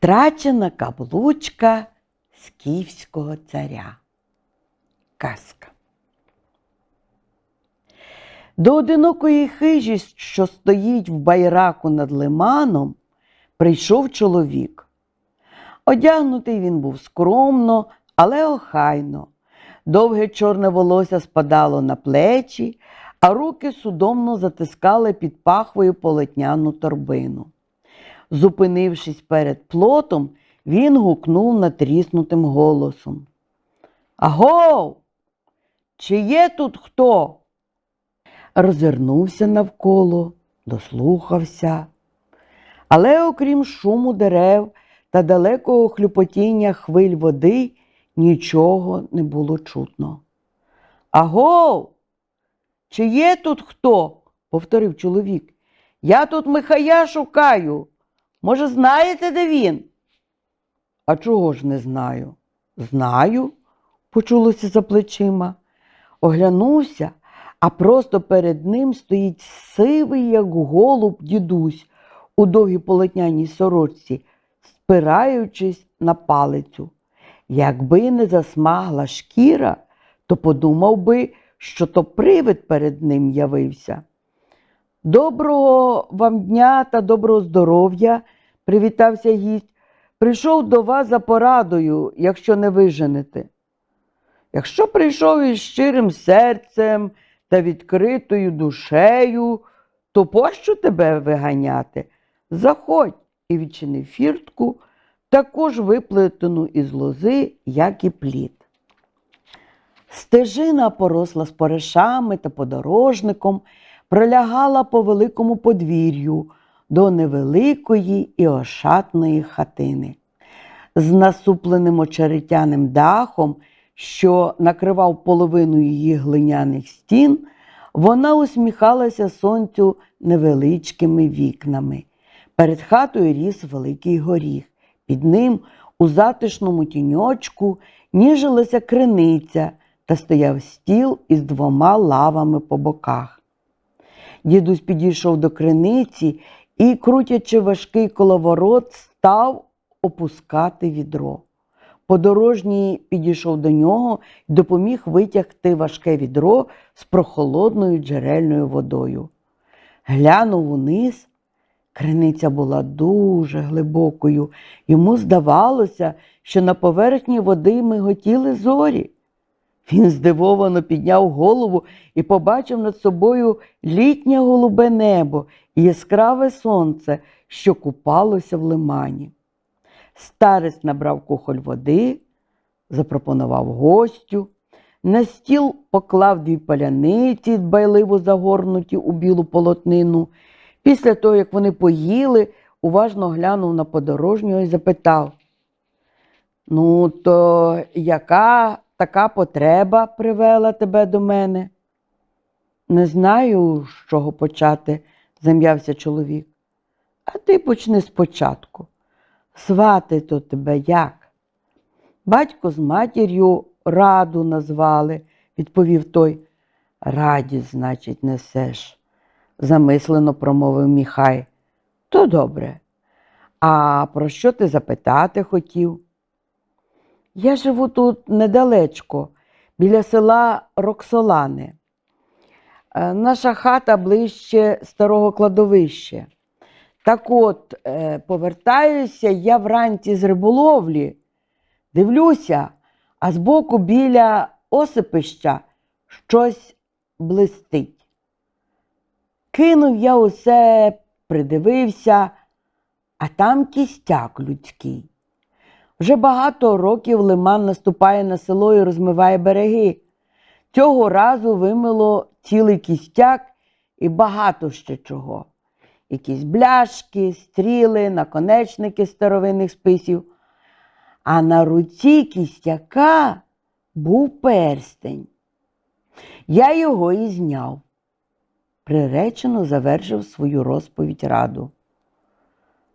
Втрачена каблучка скіфського царя. Казка. До одинокої хижі, що стоїть в байраку над лиманом, прийшов чоловік. Одягнутий він був скромно, але охайно. Довге чорне волосся спадало на плечі, а руки судомно затискали під пахвою полотняну торбину. Зупинившись перед плотом, він гукнув натріснутим голосом. Агов! Чи є тут хто? Розвернувся навколо, дослухався. Але окрім шуму дерев та далекого хлюпотіння хвиль води, нічого не було чутно. Агов! Чи є тут хто? повторив чоловік. Я тут Михая шукаю. Може, знаєте, де він? А чого ж не знаю? Знаю, почулося за плечима. Оглянувся, а просто перед ним стоїть сивий, як голуб дідусь у довгій полотняній сорочці, спираючись на палицю. Якби не засмагла шкіра, то подумав би, що то привид перед ним явився. Доброго вам дня та доброго здоров'я, привітався гість. Прийшов до вас за порадою, якщо не виженете. Якщо прийшов із щирим серцем та відкритою душею, то пощо тебе виганяти? Заходь і відчинив фіртку, також виплетену із лози, як і плід. Стежина поросла споришами та подорожником, пролягала по великому подвір'ю до невеликої і ошатної хатини. З насупленим очеретяним дахом, що накривав половину її глиняних стін, вона усміхалася сонцю невеличкими вікнами. Перед хатою ріс великий горіх. Під ним у затишному тіньочку ніжилася криниця та стояв стіл із двома лавами по боках. Дідусь підійшов до криниці і, крутячи важкий коловорот, став опускати відро. Подорожній підійшов до нього і допоміг витягти важке відро з прохолодною джерельною водою. Глянув униз, криниця була дуже глибокою. Йому здавалося, що на поверхні води миготіли зорі. Він здивовано підняв голову і побачив над собою літнє голубе небо і яскраве сонце, що купалося в лимані. Старець набрав кухоль води, запропонував гостю. На стіл поклав дві паляниці, дбайливо загорнуті у білу полотнину. Після того, як вони поїли, уважно глянув на подорожнього і запитав: Ну, то яка така потреба привела тебе до мене? Не знаю, з чого почати, зам'явся чоловік. А ти почни спочатку. Свати то тебе як? Батько з матір'ю раду назвали, відповів той. Радість, значить, несеш, замислено промовив Міхай. То добре. А про що ти запитати хотів? Я живу тут недалечко, біля села Роксолани. Е, Наша хата ближче старого кладовища. Так от, е, повертаюся я вранці з риболовлі, дивлюся, а збоку біля осипища щось блистить. Кинув я усе, придивився, а там кістяк людський. Вже багато років лиман наступає на село і розмиває береги. Цього разу вимило цілий кістяк і багато ще чого. Якісь бляшки, стріли, наконечники старовинних списів. а на руці кістяка був перстень. Я його і зняв. Приречено завершив свою розповідь раду.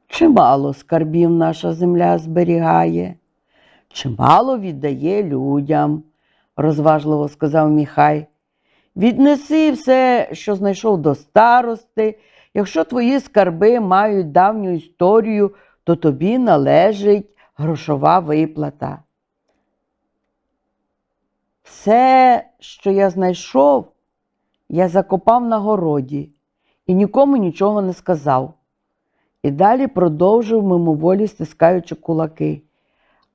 Чимало скарбів наша земля зберігає, чимало віддає людям, розважливо сказав Міхай. Віднеси все, що знайшов до старости. Якщо твої скарби мають давню історію, то тобі належить грошова виплата. Все, що я знайшов, я закопав на городі і нікому нічого не сказав. І далі продовжив мимоволі стискаючи кулаки.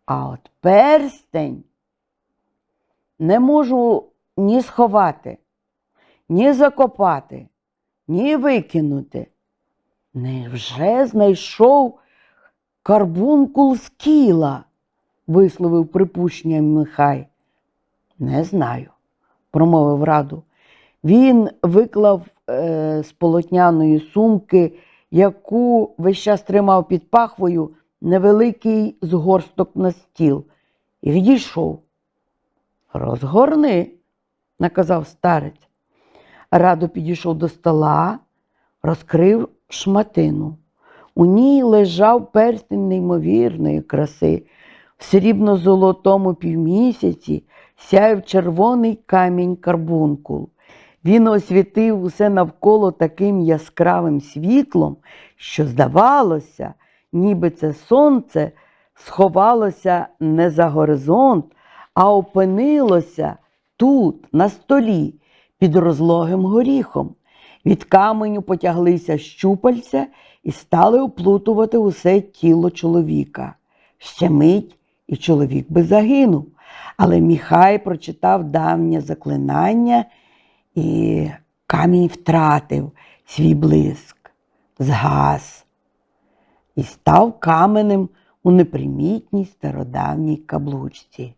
А от перстень не можу ні сховати, ні закопати, ні викинути. Невже знайшов карбункул з кіла? висловив припущення Михай. Не знаю, промовив раду. Він виклав е, з полотняної сумки, яку весь час тримав під пахвою, невеликий згорсток на стіл і відійшов. Розгорни, наказав старець. Радо підійшов до стола, розкрив шматину. У ній лежав перстень неймовірної краси. В срібно-золотому півмісяці сяяв червоний камінь карбункул. Він освітив усе навколо таким яскравим світлом, що здавалося, ніби це сонце сховалося не за горизонт, а опинилося тут, на столі, під розлогим горіхом. Від каменю потяглися щупальця і стали оплутувати усе тіло чоловіка. Ще мить, і чоловік би загинув. Але Міхай прочитав давнє заклинання, і камінь втратив свій блиск, згас і став каменем у непримітній стародавній каблучці.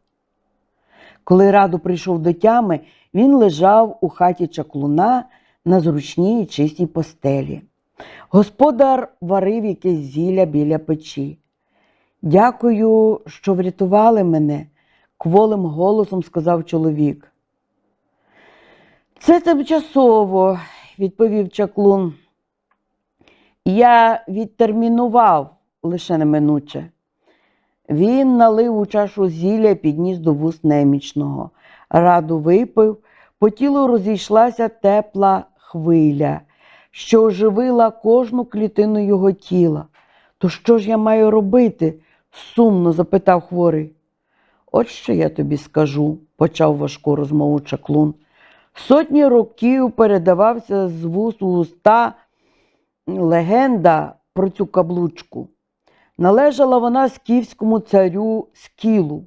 Коли раду прийшов до тями, він лежав у хаті чаклуна на зручній і чистій постелі. Господар варив якесь зілля біля печі. Дякую, що врятували мене, кволим голосом сказав чоловік. Це тимчасово, відповів чаклун. Я відтермінував лише неминуче. Він налив у чашу зілля і підніс до вуст немічного. Раду випив, по тілу розійшлася тепла хвиля, що оживила кожну клітину його тіла. То що ж я маю робити? сумно запитав хворий. От що я тобі скажу, почав важку розмову чаклун. Сотні років передавався з вуст у уста легенда про цю каблучку. Належала вона скіфському царю Скілу.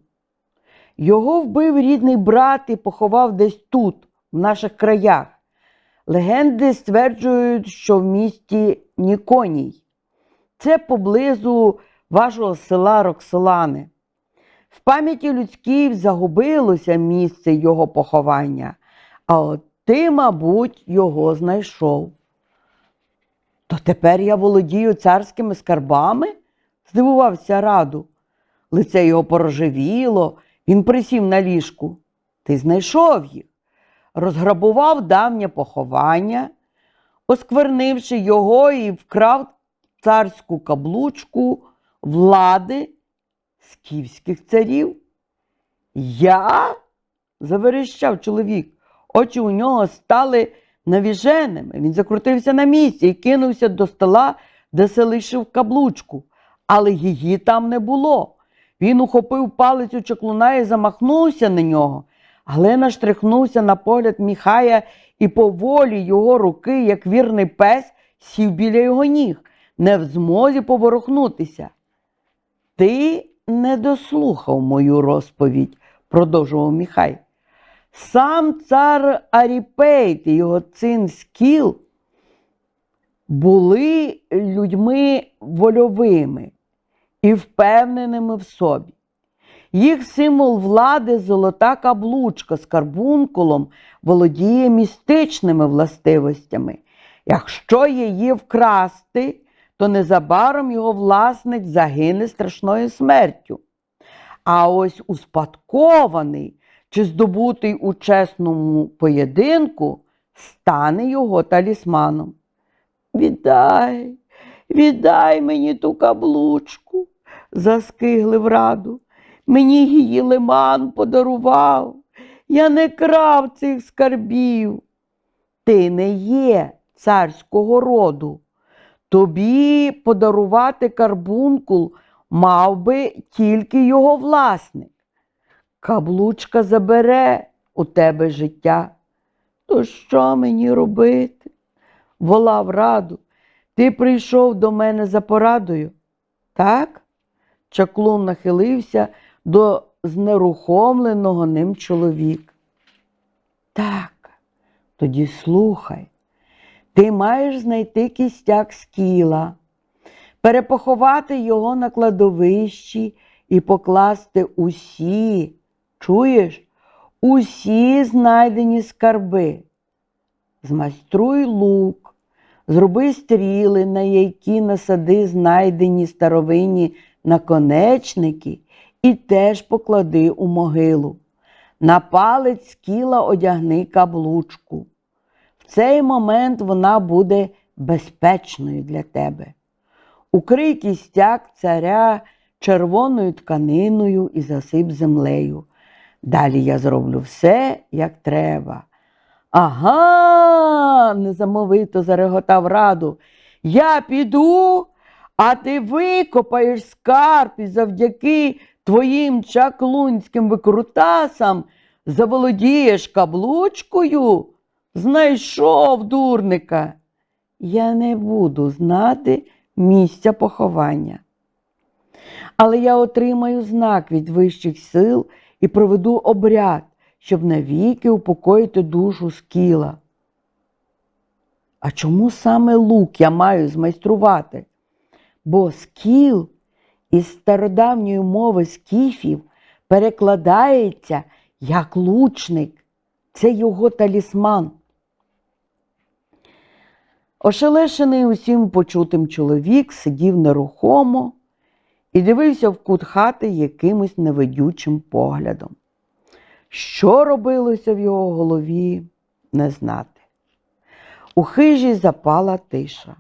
Його вбив рідний брат і поховав десь тут, в наших краях. Легенди стверджують, що в місті Ніконій. Це поблизу вашого села Роксолани. В пам'яті людській загубилося місце його поховання, а от ти, мабуть, його знайшов. То тепер я володію царськими скарбами? здивувався раду. Лице його порожевіло, він присів на ліжку. Ти знайшов їх, розграбував давнє поховання, осквернивши його і вкрав царську каблучку влади скіфських царів. Я? заверещав чоловік. Очі у нього стали навіженими. Він закрутився на місці і кинувся до стола, де селишив каблучку, але її там не було. Він ухопив палицю чаклуна і замахнувся на нього. Глина штрихнувся на погляд Міхая і поволі його руки, як вірний пес, сів біля його ніг, не в змозі поворухнутися. Ти не дослухав мою розповідь, продовжував Міхай. Сам цар Аріпейт і його син Скіл були людьми вольовими і впевненими в собі. Їх символ влади золота каблучка з карбункулом володіє містичними властивостями. Якщо її вкрасти, то незабаром його власник загине страшною смертю. А ось успадкований чи здобутий у чесному поєдинку стане його талісманом. Віддай, віддай мені ту каблучку, заскиглив раду. Мені її лиман подарував. Я не крав цих скарбів. Ти не є царського роду. Тобі подарувати карбункул мав би тільки його власник. Каблучка забере у тебе життя. То що мені робити? Волав раду. Ти прийшов до мене за порадою. Так? Чаклун нахилився до знерухомленого ним чоловіка. Так, тоді слухай. Ти маєш знайти кістяк скіла, перепоховати його на кладовищі і покласти усі, чуєш, усі знайдені скарби. Змайструй лук, зроби стріли, на які насади знайдені старовинні наконечники, і теж поклади у могилу. На палець скіла одягни каблучку. В цей момент вона буде безпечною для тебе. Укрий кістяк царя червоною тканиною і засип землею. Далі я зроблю все, як треба. Ага, незамовито зареготав раду. Я піду, а ти викопаєш скарб і завдяки твоїм чаклунським викрутасам заволодієш каблучкою. Знайшов дурника. Я не буду знати місця поховання. Але я отримаю знак від вищих сил і проведу обряд, щоб навіки упокоїти душу скіла. А чому саме лук я маю змайструвати? Бо скіл із стародавньої мови скіфів перекладається як лучник. Це його талісман. Ошелешений усім почутим чоловік сидів нерухомо і дивився в кут хати якимось невидючим поглядом. Що робилося в його голові, не знати. У хижі запала тиша.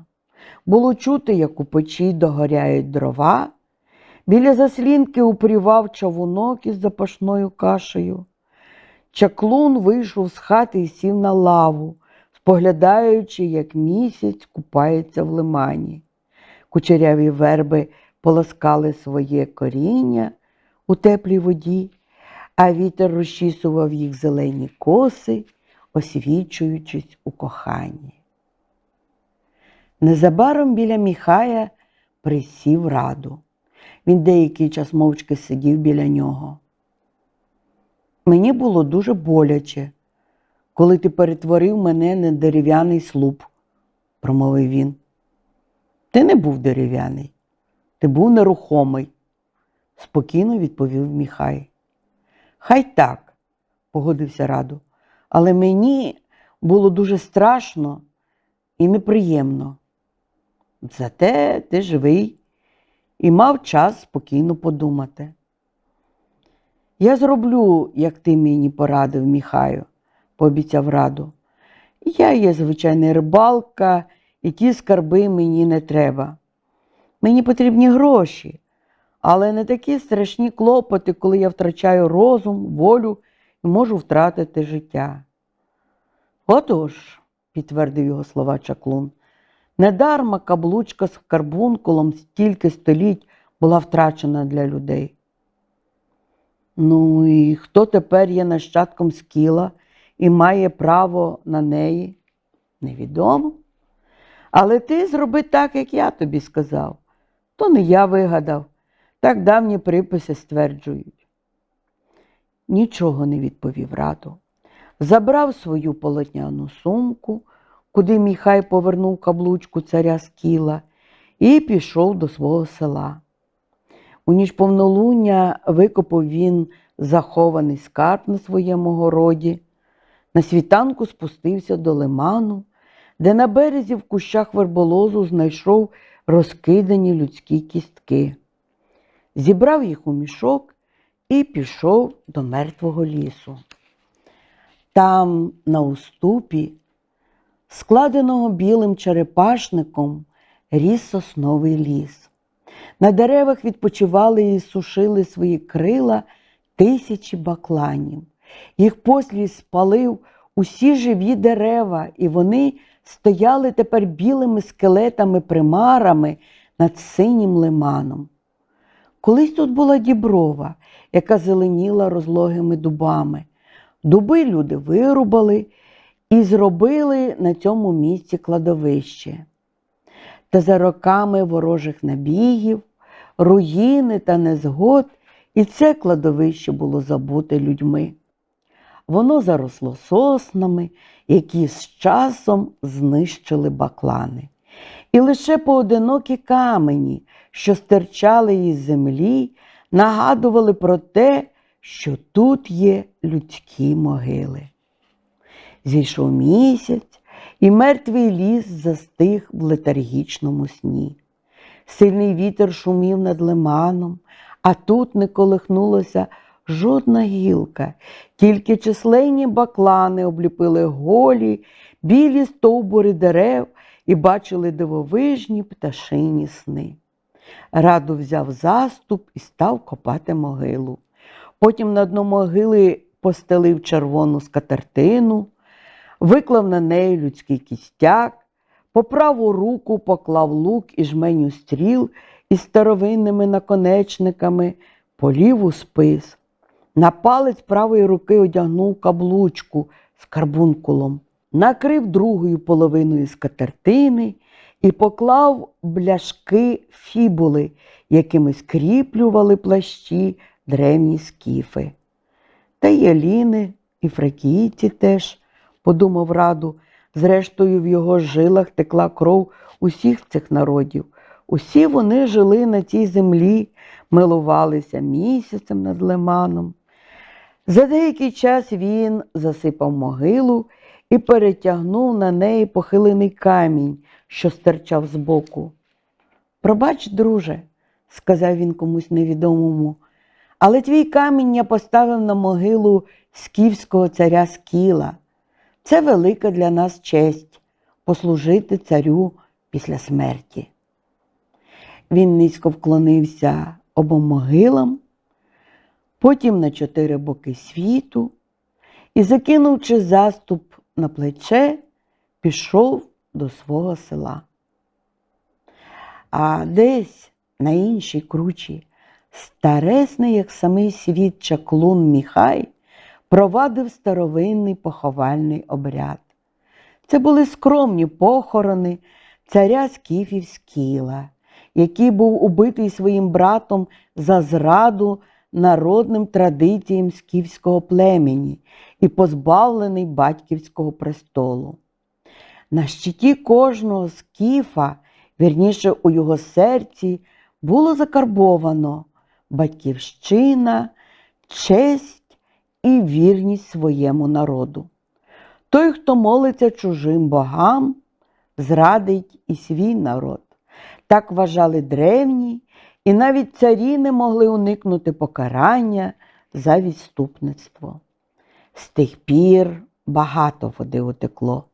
Було чути, як у печі догоряють дрова. Біля заслінки упрівав чавунок із запашною кашею. Чаклун вийшов з хати і сів на лаву, споглядаючи, як місяць купається в лимані. Кучеряві верби полоскали своє коріння у теплій воді, а вітер розчісував їх зелені коси, освічуючись у коханні. Незабаром біля Міхая присів раду. Він деякий час мовчки сидів біля нього. Мені було дуже боляче, коли ти перетворив мене на дерев'яний слуп, промовив він. Ти не був дерев'яний, ти був нерухомий, спокійно відповів Міхай. Хай так, погодився Раду, але мені було дуже страшно і неприємно. Зате ти живий і мав час спокійно подумати. Я зроблю, як ти мені порадив, Міхаю, пообіцяв раду. Я є звичайна рибалка, і ті скарби мені не треба. Мені потрібні гроші, але не такі страшні клопоти, коли я втрачаю розум, волю і можу втратити життя. Отож, підтвердив його слова чаклун, недарма каблучка з карбункулом стільки століть була втрачена для людей. Ну і хто тепер є нащадком скіла і має право на неї? Невідомо. Але ти зроби так, як я тобі сказав. То не я вигадав, так давні приписи стверджують. Нічого не відповів раду. Забрав свою полотняну сумку, куди Міхай повернув каблучку царя скіла, і пішов до свого села. У ніч повнолуння викопав він захований скарб на своєму городі. На світанку спустився до лиману, де на березі в кущах верболозу знайшов розкидані людські кістки. Зібрав їх у мішок і пішов до мертвого лісу. Там, на уступі, складеного білим черепашником, ріс сосновий ліс. На деревах відпочивали і сушили свої крила тисячі бакланів. Їх послід спалив усі живі дерева, і вони стояли тепер білими скелетами примарами над синім лиманом. Колись тут була діброва, яка зеленіла розлогими дубами. Дуби люди вирубали і зробили на цьому місці кладовище. Та за роками ворожих набігів, руїни та незгод і це кладовище було забуте людьми. Воно заросло соснами, які з часом знищили баклани. І лише поодинокі камені, що стирчали із землі, нагадували про те, що тут є людські могили. Зійшов місяць, і мертвий ліс застиг в летаргічному сні. Сильний вітер шумів над лиманом, а тут не колихнулося жодна гілка, тільки численні баклани обліпили голі, білі стовбури дерев і бачили дивовижні пташині сни. Раду взяв заступ і став копати могилу. Потім на дно могили постелив червону скатертину, виклав на неї людський кістяк, по праву руку поклав лук і жменю стріл із старовинними наконечниками, по ліву спис. На палець правої руки одягнув каблучку з карбункулом, накрив другою половиною скатертини і поклав бляшки фібули, якими скріплювали плащі древні скіфи. Та й еліни, і фракійці теж, подумав раду, зрештою в його жилах текла кров усіх цих народів. Усі вони жили на цій землі, милувалися місяцем над лиманом. За деякий час він засипав могилу і перетягнув на неї похилений камінь, що стирчав збоку. Пробач, друже, сказав він комусь невідомому, але твій камінь я поставив на могилу скіфського царя Скіла. Це велика для нас честь послужити царю після смерті. Він низько вклонився обом могилам, потім на чотири боки світу і, закинувши заступ на плече, пішов до свого села. А десь на іншій кручі старесний, як самий світ чаклун Міхай, провадив старовинний поховальний обряд. Це були скромні похорони царя Скіфів Скіла, який був убитий своїм братом за зраду народним традиціям скіфського племені і позбавлений батьківського престолу. На щиті кожного скіфа, вірніше у його серці, було закарбовано батьківщина, честь і вірність своєму народу. Той, хто молиться чужим богам, зрадить і свій народ. Так вважали древні, і навіть царі не могли уникнути покарання за відступництво. З тих пір багато води утекло.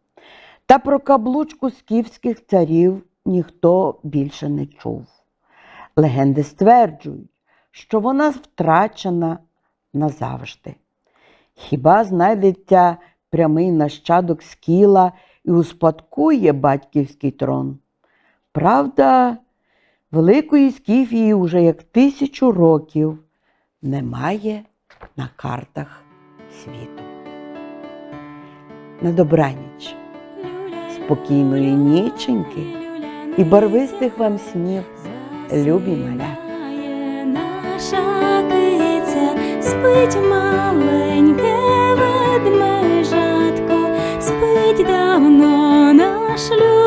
Та про каблучку скіфських царів ніхто більше не чув. Легенди стверджують, що вона втрачена назавжди. Хіба знайдеться прямий нащадок скіла і успадкує батьківський трон? Правда, Великої скіфії уже як тисячу років немає на картах світу. На добраніч, спокійної ніченьки і барвистих вам снів, любі малята. Наша киця спить маленьке ведмежатко, спить давно наш люб.